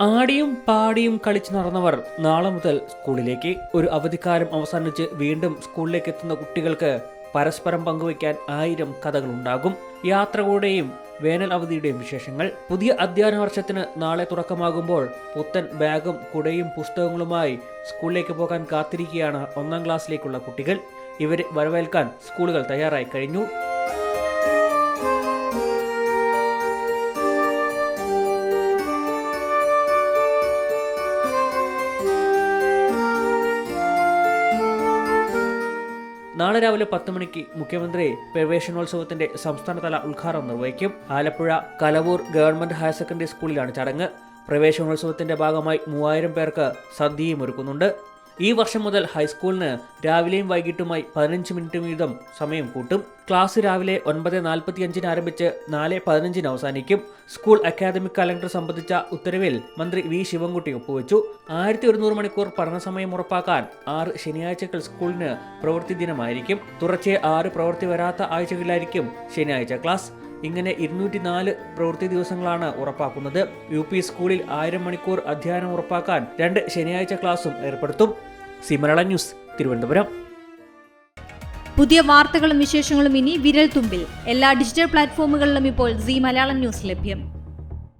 ആടിയും പാടിയും കളിച്ചു നടന്നവർ നാളെ മുതൽ സ്കൂളിലേക്ക് ഒരു അവധിക്കാലം അവസാനിച്ച് വീണ്ടും സ്കൂളിലേക്ക് എത്തുന്ന കുട്ടികൾക്ക് പരസ്പരം പങ്കുവയ്ക്കാൻ ആയിരം കഥകളുണ്ടാകും. യാത്രകളുടെയും വേനൽ അവധിയുടെയും വിശേഷങ്ങൾ. പുതിയ അധ്യയന വർഷത്തിന് നാളെ തുടക്കമാകുമ്പോൾ പുത്തൻ ബാഗും കുടയും പുസ്തകങ്ങളുമായി സ്കൂളിലേക്ക് പോകാൻ കാത്തിരിക്കുകയാണ് ഒന്നാം ക്ലാസ്സിലേക്കുള്ള കുട്ടികൾ. ഇവരെ വരവേൽക്കാൻ സ്കൂളുകൾ തയ്യാറായി കഴിഞ്ഞു. നാളെ രാവിലെ പത്ത് മണിക്ക് മുഖ്യമന്ത്രി പ്രവേശനോത്സവത്തിന്റെ സംസ്ഥാനതല ഉദ്ഘാടനം നിർവഹിക്കും. Alappuzha Kalavoor government higher secondary സ്കൂളിലാണ് ചടങ്ങ്. പ്രവേശനോത്സവത്തിന്റെ ഭാഗമായി മൂവായിരം പേർക്ക് സദ്യയും ഒരുക്കുന്നുണ്ട്. ഈ വർഷം മുതൽ ഹൈസ്കൂളിന് രാവിലെയും വൈകിട്ടുമായി പതിനഞ്ച് മിനിറ്റ് വീതം സമയം കൂട്ടും. ക്ലാസ് രാവിലെ ഒൻപത് നാൽപ്പത്തിയഞ്ചിന് ആരംഭിച്ച് നാല് പതിനഞ്ചിന് അവസാനിക്കും. സ്കൂൾ അക്കാദമിക് കലണ്ടർ സംബന്ധിച്ച ഉത്തരവിൽ മന്ത്രി വി ശിവൻകുട്ടി ഒപ്പുവെച്ചു. ആയിരത്തി ഒരുന്നൂറ് മണിക്കൂർ പഠന സമയം ഉറപ്പാക്കാൻ ആറ് ശനിയാഴ്ചകൾ സ്കൂളിന് പ്രവൃത്തി ദിനമായിരിക്കും. തുടർച്ചയെ ആറ് പ്രവൃത്തി വരാത്ത ആഴ്ചകളിലായിരിക്കും ശനിയാഴ്ച ക്ലാസ്. ഇങ്ങനെ ഇരുന്നൂറ്റി നാല് പ്രവൃത്തി ദിവസങ്ങളാണ് ഉറപ്പാക്കുന്നത്. യു പി സ്കൂളിൽ ആയിരം മണിക്കൂർ അധ്യയനം ഉറപ്പാക്കാൻ രണ്ട് ശനിയാഴ്ച ക്ലാസും ഏർപ്പെടുത്തും. സിമലള ന്യൂസ് തിരുവനന്തപുരം. പുതിയ വാർത്തകളും വിശേഷങ്ങളും ഇനി വിരൽ തുമ്പിൽ എല്ലാ ഡിജിറ്റൽ പ്ലാറ്റ്ഫോമുകളിലും ഇപ്പോൾ സി മലയാളം ന്യൂസ് ലഭ്യം.